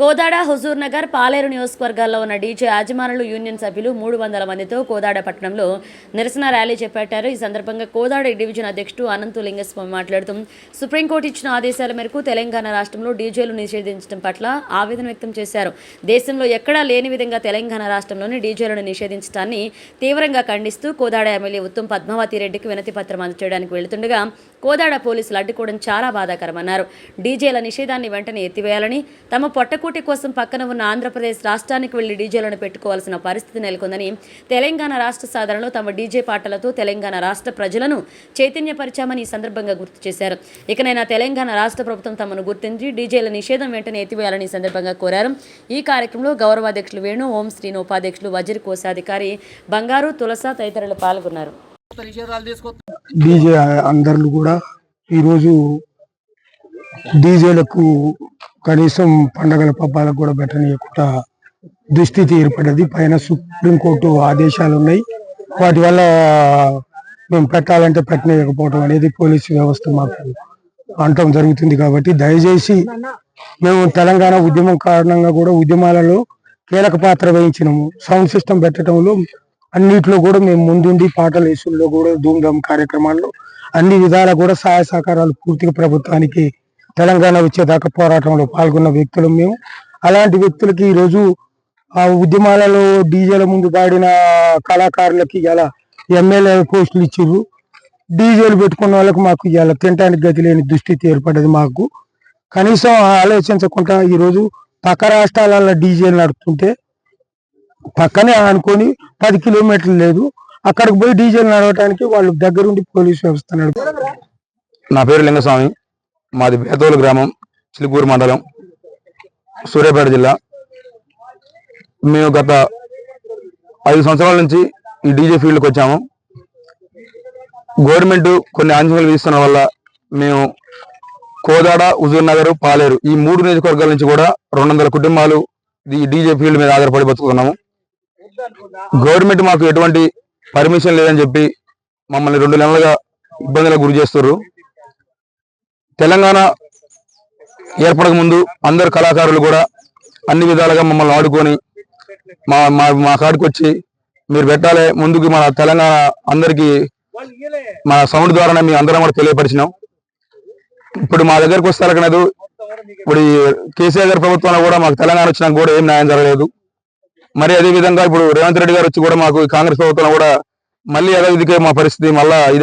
కోదాడ హుజూర్ నగర్ పాలేరు నియోజకవర్గాల్లో ఉన్న DJ యాజమానులు union సభ్యులు మూడు వందల మందితో కోదాడ పట్టణంలో నిరసన ర్యాలీ చేపట్టారు. ఈ సందర్భంగా కోదాడ డివిజన్ అధ్యక్షుడు అనంతు లింగస్వామి మాట్లాడుతూ సుప్రీంకోర్టు ఇచ్చిన ఆదేశాల మేరకు తెలంగాణ రాష్ట్రంలో డీజేలు నిషేధించడం పట్ల ఆవేదన వ్యక్తం చేశారు. దేశంలో ఎక్కడా లేని విధంగా తెలంగాణ రాష్ట్రంలోని డీజేలను నిషేధించడాన్ని తీవ్రంగా ఖండిస్తూ కోదాడ ఎమ్మెల్యే ఉత్తమ్ పద్మావతి రెడ్డికి వినతి పత్రం అందజేయడానికి వెళుతుండగా కోదాడ పోలీసులు అడ్డుకోవడం చాలా బాధాకరమన్నారు. డీజేల నిషేధాన్ని వెంటనే ఎత్తివేయాలని తమ పొట్టకూటి కోసం పక్కన ఉన్న ఆంధ్రప్రదేశ్ రాష్ట్రానికి వెళ్ళి డీజేలను పెట్టుకోవాల్సిన పరిస్థితి నెలకొందని తెలంగాణ రాష్ట్ర సాధనలో తమ డీజే పాటలతో తెలంగాణ రాష్ట్ర ప్రజలను చైతన్యపరిచామని ఈ సందర్భంగా గుర్తు చేశారు. ఇకనైనా తెలంగాణ రాష్ట్ర ప్రభుత్వం తమను గుర్తించి డీజేల నిషేధం వెంటనే ఎత్తివేయాలని ఈ సందర్భంగా కోరారు. ఈ కార్యక్రమంలో గౌరవాధ్యక్షులు వేణు ఓం శ్రీను ఉపాధ్యక్షులు వజ్ర కోశాధికారి బంగారు తులస తదితరులు పాల్గొన్నారు. డీజే అందరు కూడా ఈరోజు డీజేలకు కనీసం పండగల పబ్బాలకు కూడా పెట్టనీయకుండా దుస్థితి ఏర్పడ్డది పైన సుప్రీంకోర్టు ఆదేశాలు ఉన్నాయి వాటి వల్ల మేము పెట్టాలంటే పెట్టనీయకపోవడం అనేది పోలీసు వ్యవస్థ మాకు అంటం జరుగుతుంది కాబట్టి దయచేసి మేము తెలంగాణ ఉద్యమం కారణంగా కూడా ఉద్యమాలలో కీలక పాత్ర వహించినాము. సౌండ్ సిస్టమ్ పెట్టడంలో అన్నిట్లో కూడా మేము ముందుండి పాటల వేసుల్లో కూడా ధూమ్ధామ్ కార్యక్రమాల్లో అన్ని విధాలా కూడా సహాయ సహకారాలు పూర్తిగా ప్రభుత్వానికి తెలంగాణ వచ్చేదాకా పోరాటంలో పాల్గొన్న వ్యక్తులు మేము. అలాంటి వ్యక్తులకి ఈరోజు ఆ ఉద్యమాలలో డీజేల ముందు పాడిన కళాకారులకి ఇలా ఎమ్మెల్యే పోస్టులు ఇచ్చిర్రు. డీజేలు పెట్టుకున్న వాళ్ళకి మాకు ఇలా తినడానికి గతి లేని దుస్థితి ఏర్పడ్డది మాకు. కనీసం ఆలోచించకుండా ఈరోజు పక్క రాష్ట్రాలలో డీజేలు నడుపుతుంటే పక్కనే అనుకొని పది కిలోమీటర్లు లేదు అక్కడికి పోయి డీజేలు నడవటానికి వాళ్ళు దగ్గరుండి పోలీస్ వ్యవస్థ నడుపు నా పేరు లింగస్వామి. మాది బేదోలు గ్రామం చిలుకూరు మండలం సూర్యాపేట జిల్లా. మేము గత ఐదు సంవత్సరాల నుంచి ఈ డీజే ఫీల్డ్కి వచ్చాము. గవర్నమెంట్ కొన్ని ఆంక్షలు విధిస్తున్న వల్ల మేము కోదాడ హుజూర్ నగర్ పాలేరు ఈ మూడు నియోజకవర్గాల నుంచి కూడా రెండు కుటుంబాలు ఈ డీజే ఫీల్డ్ మీద ఆధారపడి బతుకుతున్నాము. గవర్నమెంట్ మాకు ఎటువంటి పర్మిషన్ లేదని చెప్పి మమ్మల్ని రెండు నెలలుగా ఇబ్బందులకు గురి చేస్తున్నారు తెలంగాణ ఏర్పడక ముందు అందరు కళాకారులు కూడా అన్ని విధాలుగా మమ్మల్ని ఆడుకొని మా మా మా కాడికి వచ్చి మీరు పెట్టాలి ముందుకు మన తెలంగాణ అందరికి మన సౌండ్ ద్వారానే మీ అందరం కూడా తెలియపరిచినాం. ఇప్పుడు మా దగ్గరకు వస్తే లేదు ఇప్పుడు ఈ కేసీఆర్ గారి ప్రభుత్వంలో కూడా మాకు తెలంగాణ వచ్చినాక కూడా ఏం న్యాయం జరగలేదు. మరి అదే విధంగా ఇప్పుడు రేవంత్ రెడ్డి గారు వచ్చి కూడా మాకు కాంగ్రెస్ ప్రభుత్వంలో కూడా మళ్ళీ అదే విధికే మా పరిస్థితి మళ్ళా ఇదే